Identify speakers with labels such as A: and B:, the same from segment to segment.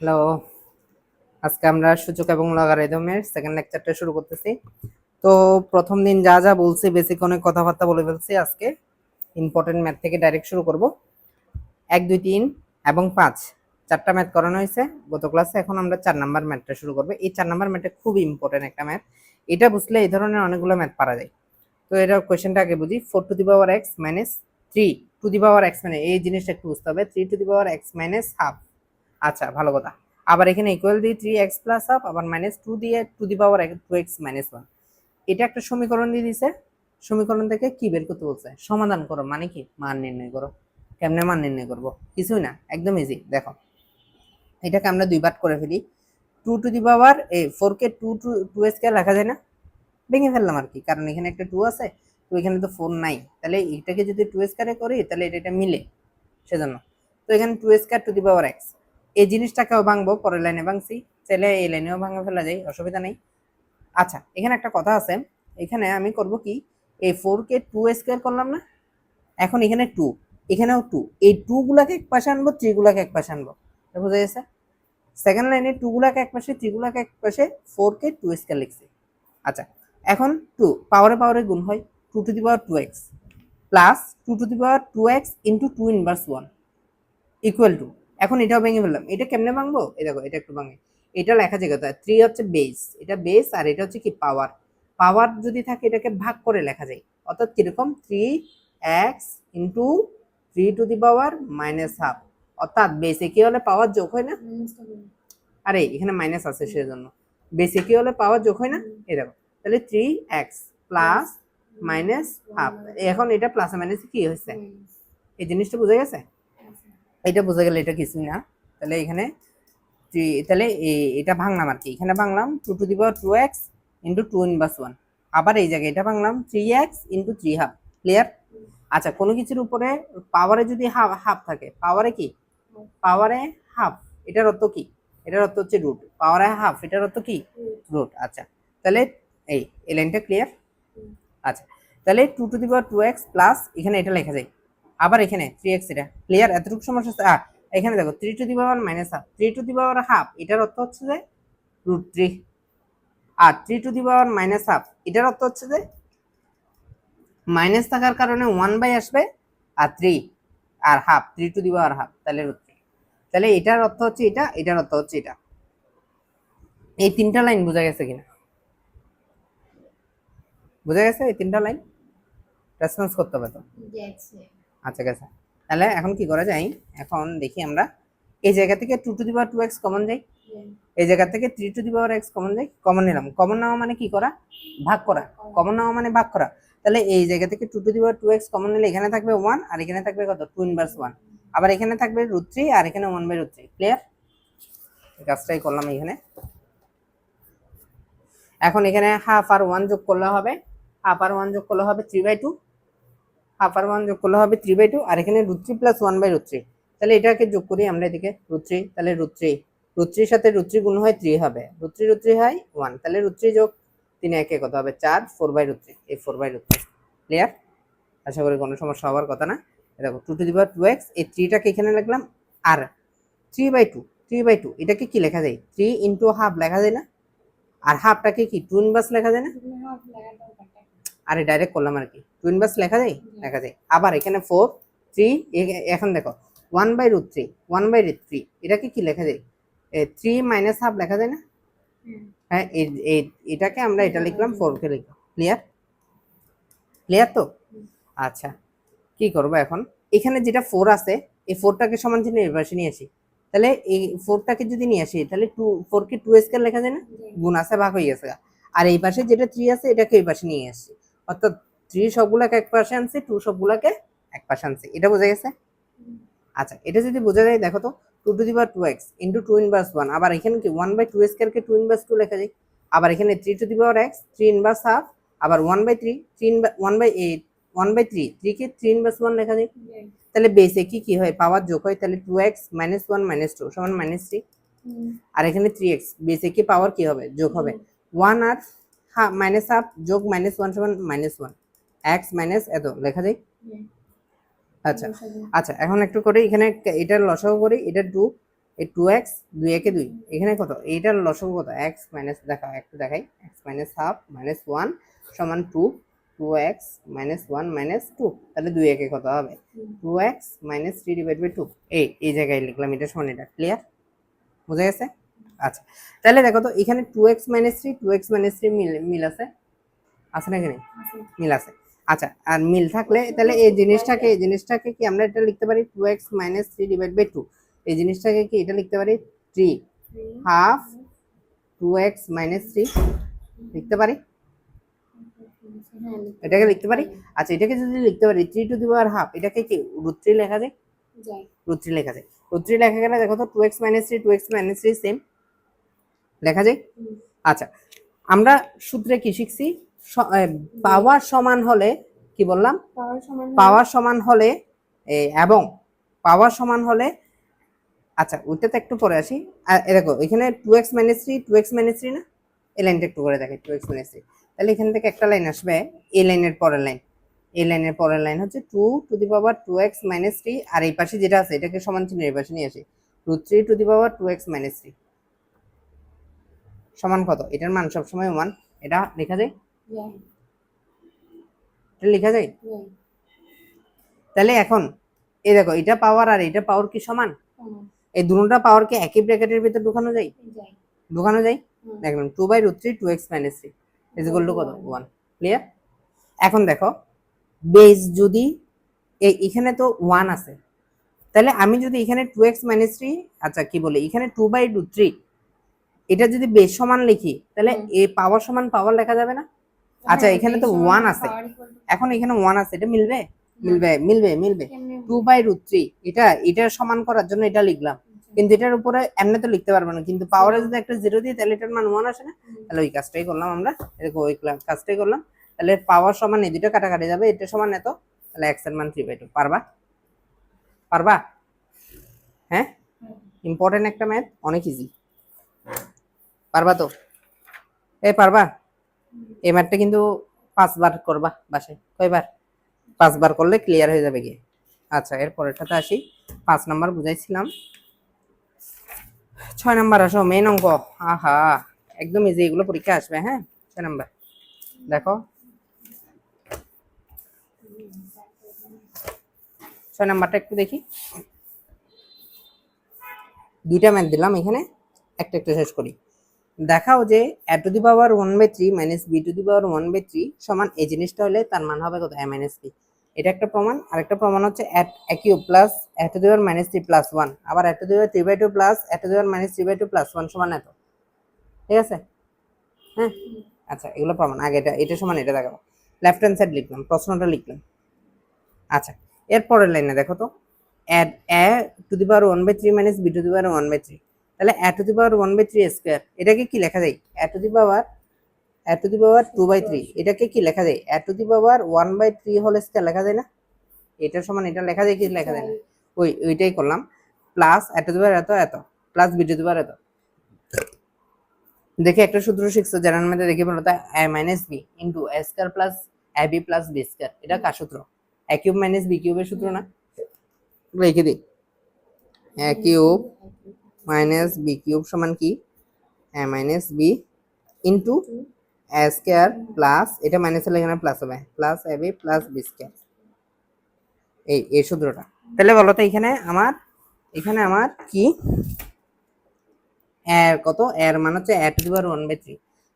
A: Hello. আজকে আমরা সূচক এবং লগারিদমের সেকেন্ড লেকচারটা শুরু করতেছি। তো প্রথম দিন যা যা বলছি বেসিক অনেক কথাবার্তা বলে ফেলছি আজকে। ইম্পর্টেন্ট ম্যাথ থেকে ডাইরেক্ট শুরু করব। এক, দুই, তিন এবং পাঁচ। চারটা ম্যাথ করানো হয়েছে। গত ক্লাসে এখন আমরা চার নাম্বার ম্যাথটা শুরু করব। এই চার নাম্বার ম্যাথটা খুব ইম্পর্টেন্ট একটা ম্যাথ এটা বুঝলে এই ধরনের অনেকগুলো ম্যাথ পারা যায়। তো এটা কোয়েশ্চেনটা আগে বুঝি। Four to the power x minus three to the power x মানে এই জিনিসটা একটু বুঝতে হবে। Three to the power x minus half আচ্ছা ভালো কথা। আবার এখানে ইকুয়াল দিয়ে থ্রি এক্স প্লাস হাফ আবার মাইনাস টু দিয়ে to the power two x minus one এটা একটা সমীকরণ দিয়ে দিছে। সমীকরণ থেকে কি বের করতে বলছে? সমাধান করো মানে কি? মান নির্ণয় করো। কেমনে মান নির্ণয় করব? কিছুই না, একদম ইজি দেখো, এটাকে আমরা দুই বার করে ফেলি। Two to the power A four K two two two S কে লেখা যায় না? ভেঙে ফেললাম আর কি, কারণ এখানে একটা টু আছে, তো এখানে তো ফোর নাই। তাহলে এটাকে যদি টু স্কোয়ারে করি, তাহলে এটা এটা মিলে, সেজন্য। তো এখানে two square to the power x এই জিনিসটাকেও ভাঙবো, পরের লাইনে ভাঙছি, চাইলে এই লাইনেও ভাঙা ফেলা যায়, অসুবিধা নেই। আচ্ছা এখানে একটা কথা আছে, এখানে আমি করব কি, এই ফোর কে টু স্কোয়ার করলাম না? এখন এখানে টু এখানেও টু এই টু গুলাকে এক পাশে আনব থ্রি গুলাকে এক পাশে আনব বোঝা গেছে? সেকেন্ড লাইনে টু গুলাকে এক পাশে থ্রি গুলাকে এক পাশে ফোর কে টু স্কোয়ার লিখছি। আচ্ছা এখন টু পাওয়ারে পাওয়ারে গুণ হয় two to the power two x plus two to the power two x into two inverse one equal to এখন এটাও ভেঙে ফেললাম। এটা কেমনে ভাঙবো? এই দেখো এটা একটু ভাঙে। এটা লেখা যায় কথা থ্রি হচ্ছে বেস এটা বেস আর এটা হচ্ছে কি? পাওয়ার পাওয়ার যদি থাকে এটাকে ভাগ করে লেখা যায়। অর্থাৎ কীরকম? Three x into three to the power minus half অর্থাৎ বেসে কি হলে পাওয়ার যোগ হয় না? আরে এখানে মাইনাস আছে সেজন্য। বেসে কি হলে পাওয়ার যোগ হয় না? এই দেখো। তাহলে three x plus minus half এখন এটা প্লাস মাইনাস কি হয়েছে? এই জিনিসটা বোঝা গেছে? এটা বোঝা গেলে এটা কিছুই না। তাহলে এখানে তাহলে এটা ভাঙলাম আর কি। এখানে ভাঙলাম two to the power two x into two inverse one আবার এই জায়গায় এটা ভাঙলাম three x into three half clear আচ্ছা কোনো কিছুর উপরে পাওয়ারে যদি হাফ হাফ থাকে পাওয়ারে কি? পাওয়ারে হাফ এটার অর্থ কি? এটার অর্থ হচ্ছে রুট পাওয়ারে হাফ এটার অর্থ কি? রুট আচ্ছা তাহলে এই এই লাইনটা ক্লিয়ার আচ্ছা তাহলে two to the power two x plus এখানে এটা লেখা যায়। আবার এখানে থ্রি এক্স এটা। ক্লিয়ার এতটুকু সমস্যা আছে? আহ, এখানে দেখো three to the power minus half three to the power half এটার অর্থ হচ্ছে যে root three R three to the power minus half এটার অর্থ হচ্ছে যে মাইনাস থাকার কারণে ওয়ান বাই আসবে আর three R half three to the power half তাহলে রুট থ্রি তাহলে এটার অর্থ হচ্ছে এটা এটার অর্থ হচ্ছে এটা। এই তিনটা লাইন বোঝা গেছে কিনা? বোঝা গেছে এই তিনটা লাইন রেসপন্স করতে হবে তো। আচ্ছা গেছে তাহলে এখন কি করা যায়? এখন দেখি আমরা। এই জায়গা থেকে two to the power two x common যাই এই জায়গা থেকে three to the power x common যাই কমন নিলাম। কমন নেওয়া মানে কি করা? ভাগ করা। কমন নেওয়া মানে ভাগ করা। তাহলে এই জায়গা থেকে two to the power two x common নিলে এখানে থাকবে ওয়ান আর এখানে থাকবে কত? টু ইনভার্স ওয়ান আবার এখানে থাকবে রুট থ্রি আর এখানে one by root three clear কাজটাই করলাম এখানে এখন এখানে হাফ আর ওয়ান যোগ করলে হবে। হাফ আর ওয়ান যোগ করলে হবে থ্রি বাই টু হাফ আর ওয়ান যোগ করলে হবে থ্রি বাই টু আর এখানে root three plus one by root three তাহলে এটাকে যোগ করি আমরা এদিকে রুট থ্রি তাহলে রুট থ্রি রুট থ্রির সাথে রুট থ্রি গুণ হয় থ্রি হবে। রুট থ্রি রুট থ্রি হয় ওয়ান তাহলে রুট থ্রি যোগ তিন একে কত হবে? চার ফোর বাই রুট থ্রি এই four by root three clear আশা করি কোনো সমস্যা হওয়ার কথা না। দেখো two to the power two x এই থ্রিটাকে এখানে লিখলাম আর three by two three by two এটাকে কি লেখা যায়? থ্রি ইন্টু হাফ লেখা যায় না? আর হাফটাকে কি টু ইনভার্স লেখা যায় না? আরে ডাইরেক্ট করলাম আর কি। টু ইনভার্স লেখা যায়? লেখা যায়। আবার এখানে ফোর থ্রি এখন দেখো one by root three one by root three এটাকে কি লেখা যায়? থ্রি মাইনাস হাফ লেখা যায় না? হ্যাঁ এটাকে আমরা এটা লিখলাম ফোরকে লিখলাম। ক্লিয়ার ক্লিয়ার তো? আচ্ছা কি করব এখন? এখানে যেটা ফোর আছে এই ফোরটাকে সমান চিহ্ন এই পাশে নিয়ে আসি। তাহলে এই ফোরটাকে যদি নিয়ে আসি তাহলে টু ফোর কে টু স্কোয়ার লেখা যায় না? গুণ আছে ভাগ হয়ে গেছে আর এই পাশে যেটা থ্রি আছে এটাকে এই পাশে নিয়ে আসছি অর্থাৎ থ্রি সবগুলাকে এক পাশে আনছি টু সবগুলাকে এক পাশে আনছি। এটা বোঝা গেছে? আচ্ছা এটা যদি বোঝা যায় দেখো তো two to the power two x into two inverse one আবার এখানে কি ওয়ান বাই টু স্কোয়ারকে টু ইনভার্স টু লেখা যায়? আবার এখানে three to the power x three inverse half আবার one by three three one by eight one by three থ্রিকে three inverse one লেখা যায়? তাহলে বেসে কি কি হয়? পাওয়ার যোগ হয় তাহলে two x minus one minus two সমান মাইনাস থ্রি আর এখানে থ্রি এক্স বেসে কি পাওয়ার কি হবে? যোগ হবে। ওয়ান আর হাফ মাইনাস হাফ যোগ মাইনাস ওয়ান সমান মাইনাস ওয়ান এক্স মাইনাস এত লেখা যায় আচ্ছা আচ্ছা এখন একটু করি এখানে এটার লসাগু করি এটা টু এই টু এক্স দুই একে দুই এখানে কত? এইটার লসক কত? এক্স মাইনাস দেখা একটু দেখাই x minus half minus one সমান two two x minus one minus two তাহলে দুই একে কত হবে? Two x minus three divide by two এই এই জায়গায় লিখলাম এটা সমান এটা ক্লিয়ার বোঝা গেছে? আচ্ছা তাহলে দেখো তো এখানে two x minus three two x minus three মিল মিল আছে? আছে না এখানে? মিল আছে। আচ্ছা আর মিল থাকলে তাহলে এই জিনিসটাকে এই জিনিসটাকে কি আমরা এটা লিখতে পারি two x minus three divide by two এই জিনিসটাকে কি এটা লিখতে পারি? Three half two x minus three লিখতে পারি? এটাকে লিখতে পারি? আচ্ছা এটাকে যদি লিখতে পারি three to the power half এটাকে কি রুট থ্রি লেখা যায়? রুট থ্রি লেখা যায়। রুট থ্রি লেখা গেলে দেখো তো two x minus three two x minus three same লেখা যায়? আচ্ছা আমরা সূত্রে কি শিখছি? পাওয়ার সমান হলে কি বললাম?
B: পাওয়ার সমান
A: হলে এবং পাওয়ার সমান হলে আচ্ছা ওইটাতে একটু পরে আসি। দেখো এখানে two x minus three two x minus three না? এই লাইনটা একটু করে দেখে টু এক্স মাইনাস থ্রি তাহলে এখান থেকে একটা লাইন আসবে এই লাইনের পরের লাইন এই লাইনের পরের লাইন হচ্ছে two to the power two x minus three আর এই পাশে যেটা আছে এটাকে সমান চিহ্ন এই পাশে নিয়ে আসি। Two three to the power two x minus three সমান কত? এটার মান সবসময় ওয়ান। এটা লেখা যায় লেখা যায়? তাহলে এখন এই দেখো এটা পাওয়ার আর এটা পাওয়ার কি সমান? এই দুটোটা পাওয়ারকে একই ব্র্যাকেটের ভিতর ঢুকানো যায়? ঢুকানো যায়? দেখলাম two by root three two x minus three two কত? ওয়ান ক্লিয়ার এখন দেখো বেস যদি এখানে তো ওয়ান আছে তাহলে আমি যদি এখানে টু এক্স মাইনাস থ্রি আচ্ছা কি বলি? এখানে টু বাই রুট থ্রি এটা যদি বেস সমান লিখি তাহলে এ পাওয়ার সমান পাওয়ার লেখা যাবে না? আচ্ছা,
B: হ্যাঁ,
A: এখানে তো one আছে। এখন এখানে ওয়ান আছে এটা মিলবে? মিলবে মিলবে মিলবে।
B: কেমনে
A: টু বাই রুট থ্রি এটা এটা সমান করার জন্য এটা লিখলাম। কিন্তু এটার উপরে এমনি তো লিখতে পারব না কিন্তু পাওয়ারে যদি একটা জিরো দিই তাহলে এটার মান ওয়ান আসে না? তাহলে ওই কাজটাই করলাম আমরা এরকম ওই কাজটাই করলাম। তাহলে পাওয়ার সমান এই দুটো কাটাকাটি যাবে এটা সমান এত? তাহলে এক্সের মান থ্রি বাই টু পারবা? পারবা? হ্যাঁ? ইম্পর্টেন্ট একটা ম্যাথ অনেক ইজি পারবা তো? এই পারবা? ম্যাথটা কিন্তু পাঁচবার করবা বাসায়। কয়বার? পাঁচবার করলে ক্লিয়ার হয়ে যাবে গিয়ে। আচ্ছা এর পরেরটাতে আসি। পাঁচ নাম্বার বুঝাইছিলাম। ছয় নাম্বার আসো মেন অঙ্ক। আহা, একদম ইজি এগুলো পরীক্ষা আসবে হ্যাঁ? ছয় নাম্বার। দেখো। ছয় নাম্বারটা একটু দেখি। দুইটা ম্যাথ দিলাম এখানে, একটা একটা শেষ করি। দেখাও যে A to the power one by three minus B to the power one by three সমান এই জিনিসটা হলে তার মান হবে কত? এ মাইনাস বি এটা একটা প্রমাণ। আরেকটা প্রমাণ হচ্ছে at A cube plus A to the power minus three plus one আবার A to the power three by two plus A to the power minus three by two plus one সমান এত। ঠিক আছে? হ্যাঁ? আচ্ছা এগুলো প্রমাণ। আগে এটা এটা সমান এটা দেখাবো। লেফট হ্যান্ড সাইড লিখলাম, প্রশ্নটা লিখলাম। আচ্ছা এর পরের লাইনে দেখো তো। Add A to the power one by three minus B to the power one by three তাহলে A to the power one by three square এটাকে কি লেখা যায়? A to the power, A to the power two by three এটাকে কি লেখা যায়? A to the power one by three whole square লেখা যায় না? এটার সমান এটা লেখা যায় কি লেখা যায় না? ওই, ওইটাই করলাম। Plus A to the power এত এত plus B to the power এত। দেখে একটা সূত্র শিখছো যারা মধ্যে দেখে বলো তা A minus B into A square plus A B plus B square এটা কার সূত্র? এ কিউব মাইনাস বি কিউবের সূত্র না? লিখে দিই। A cube minus B cube সমান কি? A minus B into A square plus এটা মাইনাস হলে এখানে প্লাস হবে plus A B plus B square এই এই সূত্রটা। তাহলে বলো তো এখানে আমার এখানে আমার কি? এর কত? এর মান হচ্ছে a to the power one by three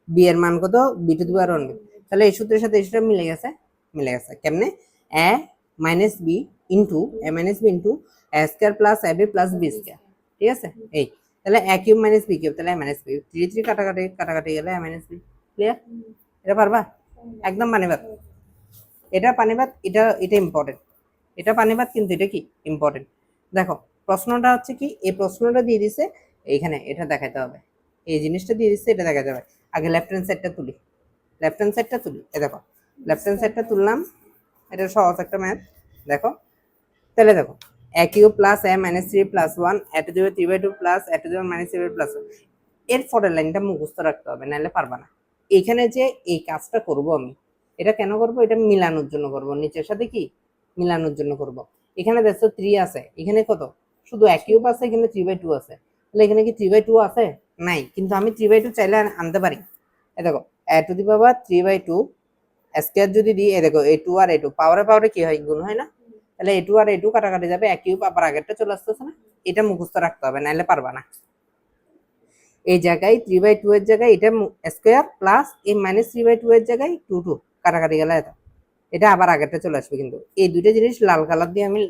A: b এর মান কত? B to the power one by তাহলে এই সূত্রের সাথে সূত্রটা মিলে গেছে মিলে গেছে। কেমনে? A minus b into a minus b into a square plus a b plus b square ঠিক আছে? এই, তাহলে a cube minus b cube তাহলে a minus b three three কাটাকাটি কাটাকাটি গেলে এ মাইনাস বি ক্লিয়ার এটা পারবা? একদম পানিবাদ এটা পানিবাদ এটা এটা ইম্পর্টেন্ট এটা পানিবাদ কিন্তু এটা কি? ইম্পর্টেন্ট দেখো, প্রশ্নটা হচ্ছে কি, এই প্রশ্নটা দিয়ে দিছে, এইখানে এটা দেখাতে হবে। এই জিনিসটা দিয়ে দিচ্ছে এটা দেখাতে হবে। আগে লেফট হ্যান্ড সাইডটা তুলি। লেফট হ্যান্ড সাইডটা তুলি। এ দেখো লেফট হ্যান্ড সাইডটা তুললাম। এটা সহজ একটা ম্যাথ দেখো, তাহলে দেখো। A cube plus a minus three plus one a to দিবে three by two plus a to দিবে মাইনাস থ্রি বাই প্লাস এর পরের লাইনটা মুখস্থ রাখতে হবে, নাহলে পারবা না। এখানে যে এই কাজটা করব আমি, এটা কেন করব? এটা মিলানোর জন্য করব। নিচের সাথে কি? মিলানোর জন্য করব। এখানে দেখছ থ্রি আছে। এখানে কত? শুধু এক কিউব আছে এখানে থ্রি বাই টু আছে। তাহলে এখানে কি থ্রি বাই টু আছে? নাই। কিন্তু আমি থ্রি বাই টু চাইলে আনতে পারি। এ দেখো a to the power three by two square যদি দিই, এ দেখো এ টু আর এ টু পাওয়ারে পাওয়ারে কি হয়? গুণ হয় না? তাহলে এটু আর এটু কাটাকাটি যাবে এক কিউব আবার আগেরটা চলে আসতেছে না? এটা মুখস্থ রাখতে হবে নাহলে পারবা না। এই জায়গায় থ্রি বাই টু এর জায়গায় এটা স্কোয়ার প্লাস এই মাইনাস থ্রি বাই টু এর জায়গায় টু টু কাটাকাটি গেলে এটা। এটা আবার আগেরটা চলে আসবে কিন্তু। এই দুইটা জিনিস লাল কালার দিয়ে আমি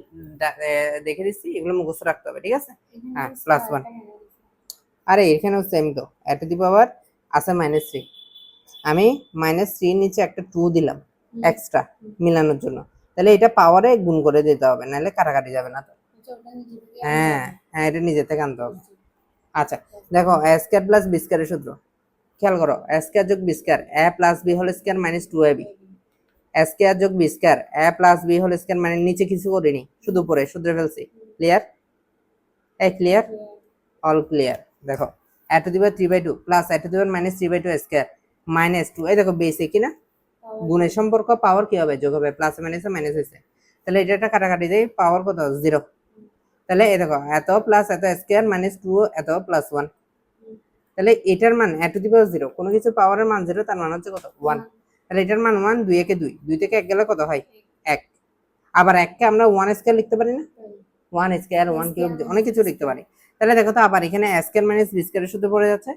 A: দেখে দিচ্ছি এগুলো মুখস্থ রাখতে হবে ঠিক আছে? হ্যাঁ, প্লাস ওয়ান আরে এখানেও সেম তো। এ টু আবার আছে মাইনাস থ্রি আমি মাইনাস থ্রি নিচে একটা টু দিলাম এক্সট্রা মিলানোর জন্য। তাহলে এটা পাওয়ারে গুণ করে দিতে হবে নাহলে কাটাকাটি যাবে না তো। হ্যাঁ হ্যাঁ এটা নিজে থেকে আনতে হবে। আচ্ছা। দেখো এ স্কোয়ার প্লাস বি স্কোয়ারের সূত্র। খেয়াল করো স্কোয়ার যোগ b square a plus b whole square minus two a b a square যোগ b square a plus b whole square মানে নিচে কিছু করিনি শুধু উপরে শুধরে ফেলছি। Clear a clear all clear দেখো এ টু দিবার three by two plus a to দিবার minus three by two square minus two এই দেখো বেসে কি না গুণের সম্পর্ক পাওয়ার কি হবে? যোগ হবে প্লাস মাইনাসে মাইনাস হয়েছে তাহলে এটা একটা কাটাকাটি দেয় পাওয়ার কত? জিরো তাহলে এই দেখো এত প্লাস এত স্কোয়ার মাইনাস টু এত প্লাস ওয়ান তাহলে এটার মান এ টু দি পাওয়ার জিরো কোনো কিছু পাওয়ারের মান জিরো তার মান হচ্ছে কত? ওয়ান তাহলে এটার মান ওয়ান দুই একে দুই। দুই থেকে এক গেলে কত হয়? এক। আবার এককে আমরা ওয়ান স্কোয়ার লিখতে পারি না? ওয়ান স্কোয়ার ওয়ান কিউব অনেক কিছু লিখতে পারি। তাহলে দেখো তো আবার এখানে স্কোয়ার মাইনাস বি স্কোয়ারের সূত্র পড়ে যাচ্ছে।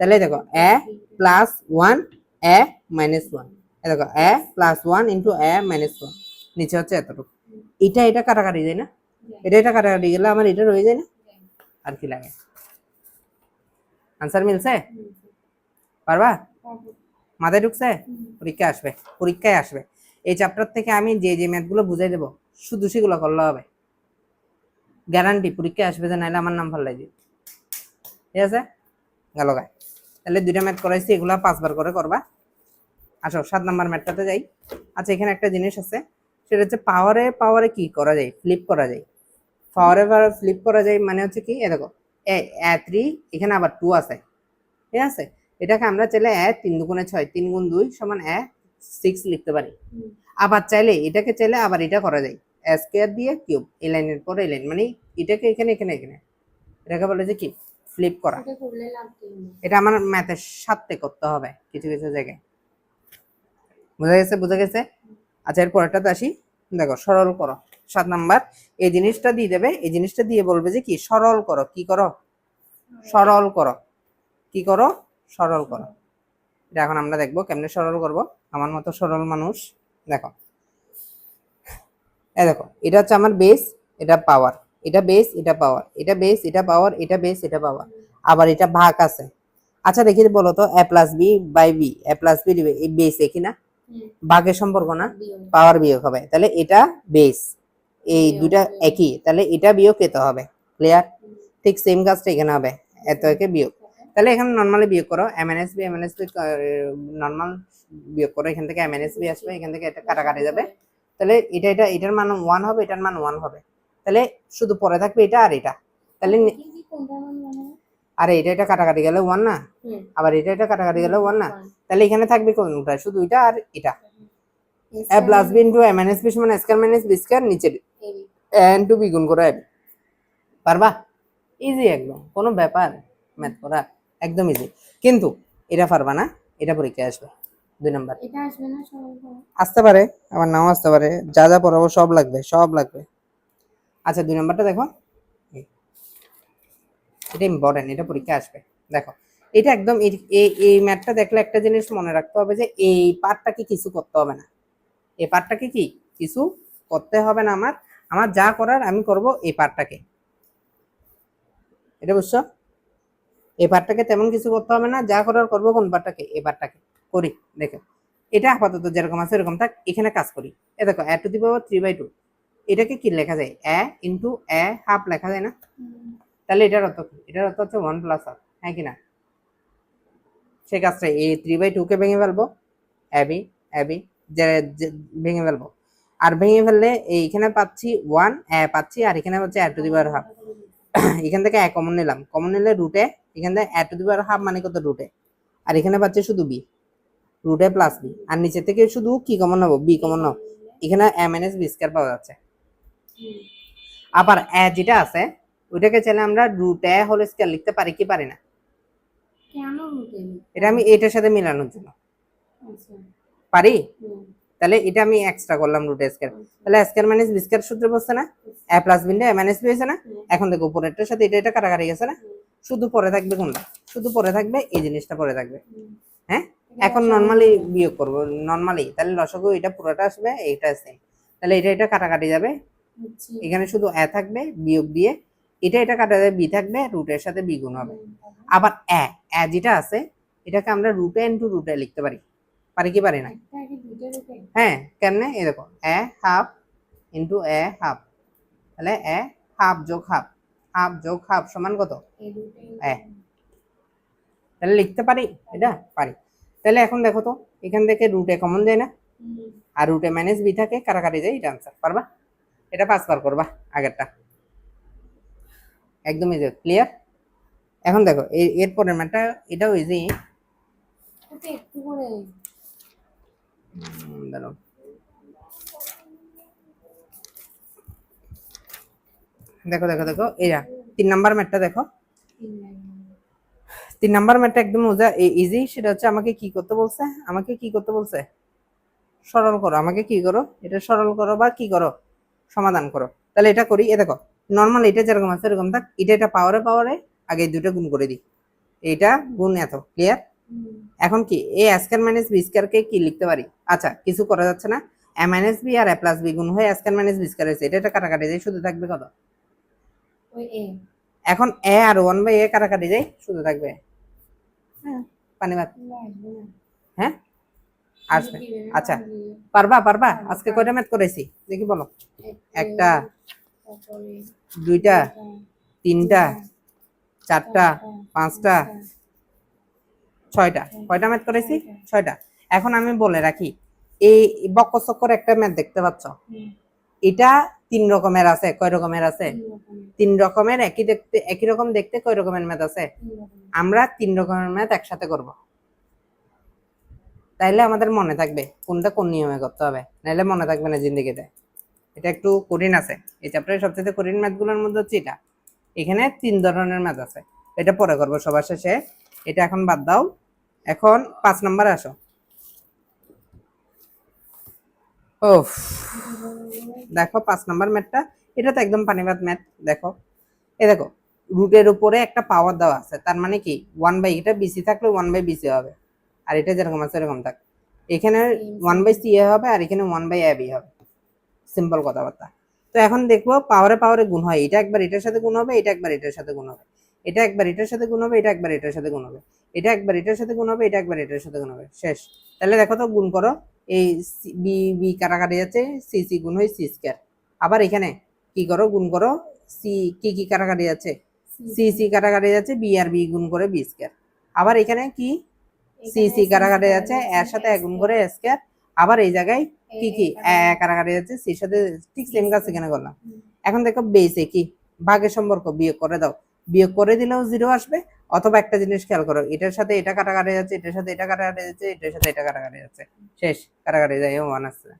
A: তাহলে দেখো a plus one a minus one দেখো a plus one into a minus one নিচে হচ্ছে এতটুকু। এটা এটা কাটাকাটি যায় না? এটা এটা কাটাকাটি গেলে আমার এটা রয়ে যায় না? আর কি লাগে? আনসার মিলছে? পারবা? মাথায় ঢুকছে? পরীক্ষা আসবে, পরীক্ষায় আসবে। এই চ্যাপ্টার থেকে আমি যে যে ম্যাথগুলো বুঝাই দেবো, শুধু সেগুলো করলে হবে। গ্যারান্টি পরীক্ষায় আসবে যে নাহলে আমার নাম ফাল্লাই দিবে। ঠিক আছে? গেল গায়ে। তাহলে দুইটা ম্যাথ করাইছি, এগুলো পাঁচবার করে করবা। আসো সাত নাম্বার ম্যাটটাতে যাই। আচ্ছা এখানে একটা জিনিস আছে সেটা হচ্ছে পাওয়ারে পাওয়ারে কি করা যায়? ফ্লিপ করা যায়। পাওয়ারে পাওয়ারে ফ্লিপ করা যায় মানে হচ্ছে কি? এ দেখো এ থ্রি এখানে আবার টু আছে। ঠিক আছে? এটাকে আমরা চাইলে এ তিন দুগুণে ছয় তিন গুণ দুই সমান এ সিক্স লিখতে পারি। আবার চাইলে এটাকে চাইলে আবার এটা করা যায়। স্কোয়ার দিয়ে কিউব এই লাইনের পর এই লাইন মানে এটাকে এখানে এখানে এখানে। এটাকে বলে যে কি? ফ্লিপ করা। এটা আমার ম্যাথের সাথে করতে হবে কিছু কিছু জায়গায়। বোঝা গেছে? বোঝা গেছে? আচ্ছা এর পরেরটাতে আসি। দেখো, সরল করো। সাত নাম্বার, এই জিনিসটা দিয়ে দেবে, এই জিনিসটা দিয়ে বলবে যে কি? সরল করো। কি করো? সরল করো। কি করো? সরল করো। এটা এখন আমরা দেখব কেমনে সরল করব। আমার মতো সরল মানুষ। দেখো। এই দেখো, এটা হচ্ছে আমার বেস এটা পাওয়ার এটা বেস এটা পাওয়ার এটা বেস এটা পাওয়ার এটা বেস এটা পাওয়ার আবার এটা ভাগ আছে। আচ্ছা দেখি বলো তো a plus b by b a plus b এই বেস একই না? ভাগের সম্পর্ক না? পাওয়ার বিয়োগ হবে। তাহলে এটা বেস এই দুটা একই। তাহলে এটা বিয়োগ এতে হবে। ক্লিয়ার ঠিক সেম কাজটা এখানে হবে। এত একে বিয়োগ। তাহলে এখানে নর্মালি বিয়োগ করো। M n s b m n s b normal বিয়োগ করো। এখান থেকে এম এন এস বি আসবে। এখান থেকে এটা কাটাকাটি যাবে। তাহলে এটা এটা এটার মান ওয়ান হবে এটার মান ওয়ান হবে। তাহলে শুধু পরে থাকবে এটা আর এটা। তাহলে আরে এটা এটা কাটাকাটি গেলে ওয়ান না? আবার এটা এটা কাটাকাটি গেলে ওয়ান না? তাহলে এখানে থাকবে কোনটা শুধু এটা আর এটা। A plus b into m n s b সমান স্কয়ার মাইনাস বি স্কয়ার নিচে এন টু বি গুণ করে পারবা? ইজি একদম। কোনো ব্যাপার ম্যাথ করা একদম ইজি কিন্তু এটা পারবা না। এটা পরীক্ষায় আসবে। দুই নাম্বার।
B: এটা আসবে না সবাই
A: আসতে পারে আবার নাও আসতে পারে। যা যা পড়াবো সব লাগবে সব লাগবে। আচ্ছা দুই নাম্বারটা দেখো। এটা ইম্পর্টেন্ট এটা পরীক্ষা আসবে। দেখো, এটা একদম এই- ম্যাথটা দেখলে একটা জিনিস মনে রাখতে হবে যে এই পার্টটাকে কিছু করতে হবে না। এই পার্টটাকে কি? কিছু করতে হবে না আমার। আমার যা করার আমি করব এই পার্টটাকে এটা বুঝছ? এই পার্টটাকে তেমন কিছু করতে হবে না, যা করার করব কোন পার্টটাকে এই পার্টটাকে করি, দেখো। এটা আপাতত যেরকম আছে এরকম থাক, এখানে কাজ করি। এ দেখো a to the power three by two এটাকে কি লেখা যায়? এ ইন্টু এ হাফ লেখা যায় না? তাহলে এটার অর্থ এটার অর্থ হচ্ছে ওয়ান প্লাস হাফ হ্যাঁ কি না? সেই কাজটা এই থ্রি বাই টুকে ভেঙে ফেলব অ্যাবি অ্যাবি ভেঙে ফেলব। আর ভেঙে ফেললে এইখানে পাচ্ছি ওয়ান এ, পাচ্ছি, আর এখানে হচ্ছে এ টু দি পাওয়ার হাফ এখান থেকে এ কমন নিলাম। কমন নিলে রুটে এখান থেকে এ টু দি পাওয়ার হাফ মানে কত রুটে আর এখানে পাচ্ছি শুধু বি রুটে প্লাস বি আর নিচে থেকে শুধু কি কমন নেব? বি কমন নেব। এখানে m n s b square পাওয়া যাচ্ছে। আবার এ যেটা আছে ওইটাকে চাইলে আমরা রুট এ হোল স্কয়ার লিখতে পারি কি পারি না?
B: কেন
A: এটা আমি এটার সাথে মিলানোর জন্য।
B: আচ্ছা।
A: পারি? তাহলে এটা আমি এক্সট্রা করলাম রুট স্কয়ার তাহলে স্কয়ার মাইনাস বি স্কয়ার সূত্র বসছে না? A plus b a minus b হয়েছে না? এখন দেখো উপরেরটার সাথে এটা এটা কাটাকাটি গেছে না? শুধু পরে থাকবে কোনটা? শুধু পরে থাকবে এই জিনিসটা পরে থাকবে। হ্যাঁ? এখন নর্মালি বিয়োগ করব নর্মালি তাহলে লসগু এটা পুরোটা আসবে এইটা সেম তাহলে এটা এটা কাটাকাটি যাবে। এখানে শুধু এ থাকবে বিয়োগ দিয়ে এটা এটা কাটা যাবে বি থাকবে রুটের সাথে বি গুণ হবে। আবার এ এ যেটা আছে, এটাকে আমরা রুটে ইন্টু রুটে লিখতে পারি। পারি কি পারি না? হ্যাঁ কেমনে? এই দেখো, a half into a half তাহলে এ হাফ যোগ হাফ হাফ যোগ হাফ সমান কত? এ। তাহলে লিখতে পারি? এটা পারি। তাহলে এখন দেখো তো, এখান থেকে রুটে কমন যায় না? আর রুটে মাইনাস বি থাকে, কারাকারি যায়, এটা আনসার পারবা? এটা পাঁচবার করবা আগেরটা। একদম ইজি ক্লিয়ার এখন দেখো এই এর পরের ম্যাটটা এটাও ইজি দাঁড়াও। দেখো দেখো দেখো এরা তিন নাম্বার ম্যাটটা দেখো।
B: তিন
A: নাম্বার। ম্যাটটা একদম ইজি সেটা হচ্ছে আমাকে কি করতে বলছে? আমাকে কি করতে বলছে? সরল করো আমাকে কি করো? এটা সরল করো বা কি করো? সমাধান করো। তাহলে এটা করি এ দেখো। নর্মাল এটা যেরকম আছে এরকম থাক। এটা এটা পাওয়ারে পাওয়ারে আগে দুটো গুণ করে দিই। এটা গুণ এত ক্লিয়ার এখন কি এ স্কয়ার মাইনাস বি স্কয়ারকে কি লিখতে পারি? আচ্ছা কিছু করা যাচ্ছে না। এ মাইনাস বি আর এ প্লাস বি গুণ হয়ে স্কয়ার মাইনাস বি স্কয়ার হয়েছে। এটা এটা কাটাকাটি যায় শুধু থাকবে কত? এখন এ আর ওয়ান বাই এ কাটাকাটি যায় শুধু থাকবে? হ্যাঁ। পানি ভাত
B: না
A: হ্যাঁ? আসবে। আচ্ছা। পারবা পারবা? আজকে কয়টা ম্যাথ করেছি? দেখি বলো। একটা, দুইটা তিনটা চারটা পাঁচটা ছয়টা। কয়টা ম্যাথ করেছি? ছয়টা। এখন আমি বলে রাখি এই বক্কচক্কর একটা ম্যাথ দেখতে পাচ্ছ? এটা তিন রকমের আছে কয় রকমের আছে?
B: তিন রকমের,
A: একই দেখতে একই রকম দেখতে কয় রকমের ম্যাথ আছে? আমরা তিন রকমের ম্যাথ একসাথে করব। তাইলে আমাদের মনে থাকবে কোনটা কোন নিয়মে করতে হবে। নাইলে মনে থাকবে না জিন্দিগিতে। এটা একটু কঠিন আছে। এই চ্যাপ্টারের সবচেয়ে কঠিন ম্যাথগুলোর মধ্যে হচ্ছে এটা। এখানে তিন ধরনের ম্যাথ আছে। এটা পরে করব সবার শেষে। এটা এখন বাদ দাও। এখন পাঁচ নম্বরে আসো। ও দেখো পাঁচ নম্বর ম্যাথটা এটা তো একদম পানিবাদ ম্যাথ দেখো। এই দেখো রুটের উপরে একটা পাওয়ার দেওয়া আছে। তার মানে কি? ওয়ান বাই এটা বিসি থাকলে ওয়ান বাই বিসি হবে। আর এটা যেরকম আছে এরকম থাক। এখানে ওয়ান বাই সি এ হবে আর এখানে ওয়ান বাই এ বি হবে। সিম্পল কথাবার্তা। তো এখন দেখব পাওয়ারে পাওয়ারে গুণ হয়। এটা একবার এটার সাথে গুণ হবে এটা একবার এটার সাথে গুণ হবে। এটা একবার এটার সাথে গুণ হবে এটা একবার এটার সাথে গুণ হবে। এটা একবার এটার সাথে গুণ হবে এটা একবার এটার সাথে গুণ হবে। শেষ। তাহলে দেখো তো গুণ করো। এই বি বি কাটাকাটি যাচ্ছে। সি সি গুণ হয় সি স্কয়ার আবার এখানে কি করো? গুণ করো। সি কি কি কাটাকাটি যাচ্ছে? সি সি কাটাকাটি যাচ্ছে। বি আর বি গুণ করে বি স্কয়ার আবার এখানে কি? সি সি কাটাকাটি যাচ্ছে। এর সাথে এক গুণ করে স্কয়ার আবার এই জায়গায় কি কি? কাটাকাটি যাচ্ছে সির সাথে ঠিক সেম কাজ এখানে করলাম। এখন দেখো বেসে কি? ভাগের সম্পর্ক বিয়োগ করে দাও। বিয়োগ করে দিলেও জিরো আসবে অথবা একটা জিনিস খেয়াল করো এটার সাথে এটা কাটাকাটি যাচ্ছে এটার সাথে এটা কাটাকাটি যাচ্ছে এটার সাথে এটা কাটাকাটি যাচ্ছে শেষ কাটাকাটি যাই ওয়ান আসছে।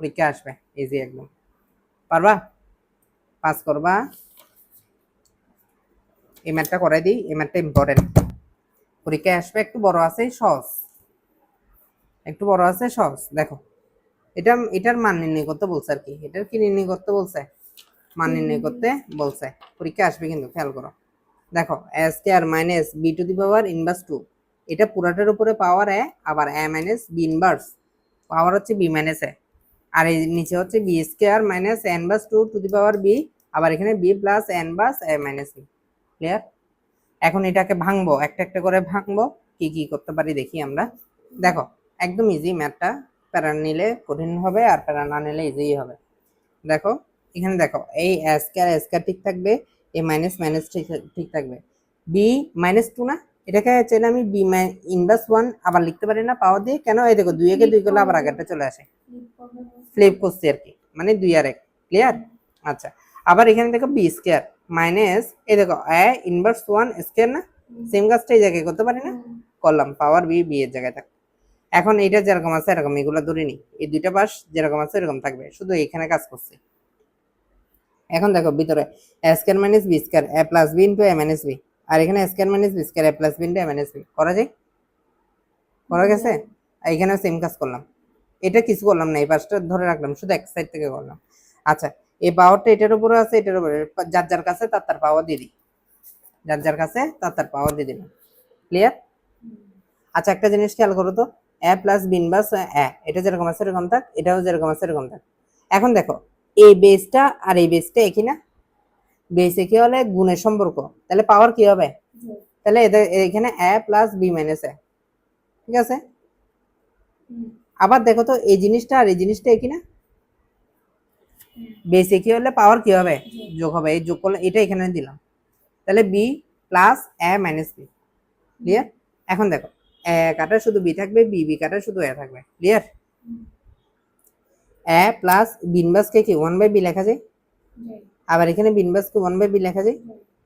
A: পরীক্ষা আসবে ইজি একদম। পারবা? পাস করবা। এই ম্যাথটা করে দিই এই ম্যাথটা ইম্পর্টেন্ট পরীক্ষায় আসবে একটু বড় আছে সহজ। একটু বড় আছে, সহজ। দেখো, এটা, এটার মান নির্ণয় করতে বলছে আর কি। এটার কি নির্ণয় করতে বলছে? মান নির্ণয় করতে বলছে। পরীক্ষা আসবে কিন্তু, খেয়াল করো। দেখো S K R minus b to the power inverse to এটা পুরাটার উপরে পাওয়ার এ আবার a minus b inverse power হচ্ছে বি মাইনাস এ আর এই নিচে হচ্ছে B square minus N bus two to the power b আবার এখানে বি প্লাস এন বাস এ মাইনাস বি ক্লিয়ার এখন এটাকে ভাঙবো, একটা একটা করে ভাঙবো, কি কি করতে পারি দেখি আমরা। দেখো একদম ইজি ম্যাথটা প্যারা নিলে কঠিন হবে আর প্যারা না নিলে ইজি হবে। দেখো এখানে দেখো এই স্কয়ার স্কয়ার ঠিক থাকবে এ মাইনাস মাইনাস ঠিক ঠিক থাকবে। বি মাইনাস টু না? এটাকে চাইলে আমি বি ইনভার্স ওয়ান আবার লিখতে পারি না পাওয়ার দিয়ে। কেন? এই দেখো দুই একে দুই করলে আবার আগেরটা চলে আসে। ফ্লিপ করছি আর কি মানে দুই আর এক ক্লিয়ার আচ্ছা আবার এখানে দেখো বি স্কোয়ার মাইনাস এই দেখো এ ইনভার্স ওয়ান স্কোয়ার না? সেম কাজটা এই জায়গায় করতে পারি না? করলাম পাওয়ার বি বি এর জায়গায় থাক। এখন এটা যেরকম আছে, এরকম এগুলো ধরে নি এই দুইটা পাশ যেরকম আছে, এরকম থাকবে। শুধু এখানে কাজ করছি। এখন দেখো, ভিতরে square minus b square a plus b into a minus b আর এখানে square minus b square a plus b into a minus b করা যায়? করা গেছে? এখানেও সেম কাজ করলাম। এটা কিছু করলাম না, এই পাশটা ধরে রাখলাম, শুধু এক সাইড থেকে করলাম। আচ্ছা এই পাওয়ারটা এটার উপরে আছে, এটার উপরে। যার যার কাছে, তার তার পাওয়ার দিয়ে দিই। যার যার কাছে, তার তার পাওয়ার দিয়ে দিলাম। ক্লিয়ার আচ্ছা একটা জিনিস খেয়াল করো তো। এ প্লাস বিন বাস এ এটা যেরকম আছে, এরকম থাক, এটাও যেরকম আছে, এরকম থাক। এখন দেখো, এই বেসটা আর এই বেসটা একই না? বেস কি হলে গুণের সম্পর্ক। তাহলে পাওয়ার কি হবে? তাহলে এখানে a plus b minus a ঠিক আছে? আবার দেখো তো, এই জিনিসটা আর এই জিনিসটা একই না? বেস কি হলে পাওয়ার কি হবে? যোগ হবে। এই যোগ করলে, এটা এখানে দিলাম। তাহলে b plus a minus b clear এখন দেখো এ কাটা শুধু বি থাকবে বি বি কাটা শুধু এ থাকবে ক্লিয়ার এ প্লাস বিনবাসকে কি ওয়ান বাই বি লেখা যায়? আবার এখানে বিনবাসকে ওয়ান বাই বি লেখা যায়?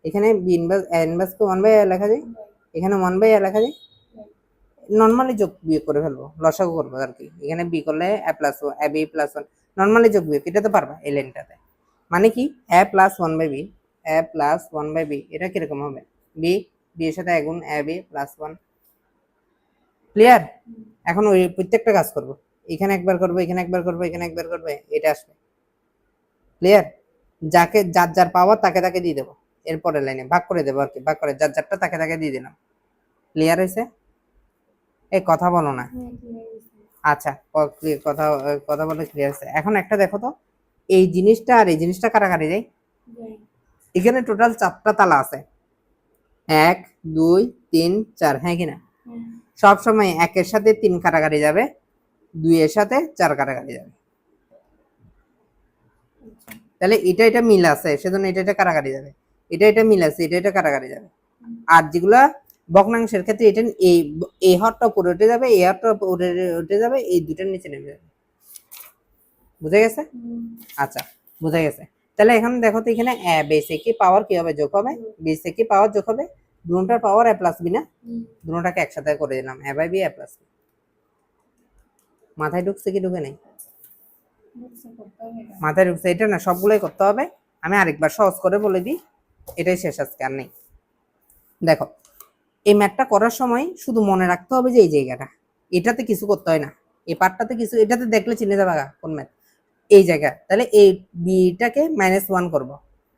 A: এখানে বিনবাস এনবাসকে ওয়ান বাই এ লেখা যায়? এখানে ওয়ান বাই এ লেখা যায়? নর্মালি যোগ বিয়োগ করে ফেলব লসাগু করব আর কি। এখানে বি করলে a plus a b plus one normally যোগ বিয়োগ এটা তো পারবা এই লাইনটাতে মানে কি? A plus one by b a plus one by b এটা কীরকম হবে? বি বি এর সাথে এগুণ a b plus one clear এখন ওই প্রত্যেকটা কাজ করব। এখানে একবার করব এখানে একবার করব এখানে একবার করবে এটা আসবে। ক্লিয়ার যাকে যার যার পাওয়ার তাকে তাকে দিয়ে দেবো। এরপরের লাইনে ভাগ করে দেবো আর কি ভাগ করে যার যারটা তাকে তাকে দিয়ে দিলাম। ক্লিয়ার হয়েছে? এই কথা বলো না।
B: হ্যাঁ হয়েছে।
A: আচ্ছা কথা কথা বলে ক্লিয়ার আছে এখন একটা দেখো তো এই জিনিসটা আর এই জিনিসটা যায়
B: যোগ
A: এখানে টোটাল চারটা তালা আছে। এক দুই তিন চার হ্যাঁ কিনা
B: হ্যাঁ
A: সব সময় একের সাথে তিন কাটাকাটি যাবে, দুইয়ের সাথে চার কাটাকাটি যাবে। তাহলে এটা এটা মিল আছে, সেজন্য এটা এটা কাটাকাটি যাবে। এটা এটা মিল আছে, এটা এটা কাটাকাটি যাবে। আর যেগুলা ভগ্নাংশের ক্ষেত্রে এটা এই এই হরটা উপরে উঠে যাবে, এই হরটা উপরে উঠে যাবে, এই দুটার নিচে নেমে যাবে। বুঝে গেছে? আচ্ছা বুঝে গেছে। তাহলে এখন দেখো তো এখানে বেসে কি পাওয়ার কি হবে যোগ হবে? বেসে কি পাওয়ার যোগ হবে? দুটার পাওয়ার এ প্লাস বি না? দুটাকে একসাথে করে দিলাম a by b a plus b মাথায় ঢুকছে কি ঢুকে নেই? মাথায় ঢুকছে এটা না সবগুলোই করতে হবে। আমি আরেকবার সহজ করে বলে দিই এটাই শেষ আজকে আর নেই। দেখো এই ম্যাথটা করার সময় শুধু মনে রাখতে হবে যে এই জায়গাটা। এটাতে কিছু করতে হয় না। এই পার্টটাতে কিছু এটাতে দেখলে চিনে যাবে কোন ম্যাথ এই জায়গা তাহলে এই বিটাকে মাইনাস ওয়ান করব।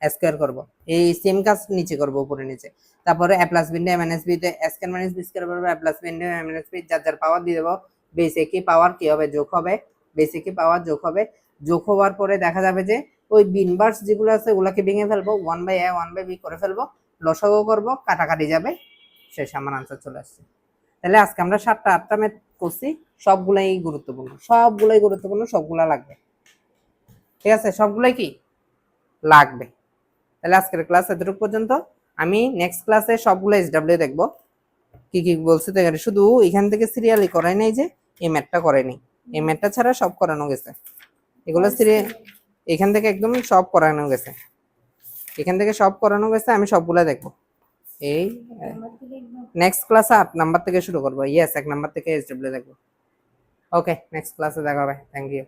A: স্কোয়ার করব। এই সেম কাজ নিচে করব, উপরে নিচে। তারপরে এ প্লাস বিন্ডে মাইনাস বিতে স্কোয়ার মাইনাস বি স্কোয়ার করব এ প্লাস বিন্ডে মাইনাস বি যার যার পাওয়ার দিয়ে দেবো। বেসে কি পাওয়ার কি হবে? যোগ হবে। বেসে কি পাওয়ার যোগ হবে। যোগ হওয়ার পরে দেখা যাবে যে, ওই বিনবার্স যেগুলো আছে, ওগুলাকে ভেঙে ফেলব। One by a one by b করে ফেলব। লসাগু করব। কাটাকাটি যাবে। শেষ আমার আনসার চলে আসছে। তাহলে আজকে আমরা সাতটা, আটটা ম্যাথ করছি। সবগুলাই গুরুত্বপূর্ণ। সবগুলাই গুরুত্বপূর্ণ, সবগুলা লাগবে। ঠিক আছে? সবগুলাই কি? লাগবে। তাহলে আজকের ক্লাস এতটুকু পর্যন্ত। আমি নেক্সট ক্লাসে সবগুলো এস ডাব্লিউ দেখব। কি কি বলছে তো এখানে? শুধু এখান থেকে সিরিয়ালি করাই নাই যে এই ম্যাথটা করায়নি এই ম্যাথটা ছাড়া সব করানো গেছে। এগুলো সিরিয়াল এখান থেকে একদম সব করানো গেছে। এখান থেকে সব করানো গেছে আমি সবগুলা দেখব। এই নেক্সট ক্লাসে আট নাম্বার থেকে শুরু করব। ইয়েস এক নাম্বার থেকে এস ডাব্লিউ দেখব। ওকে নেক্সট ক্লাসে দেখা হবে। Thank you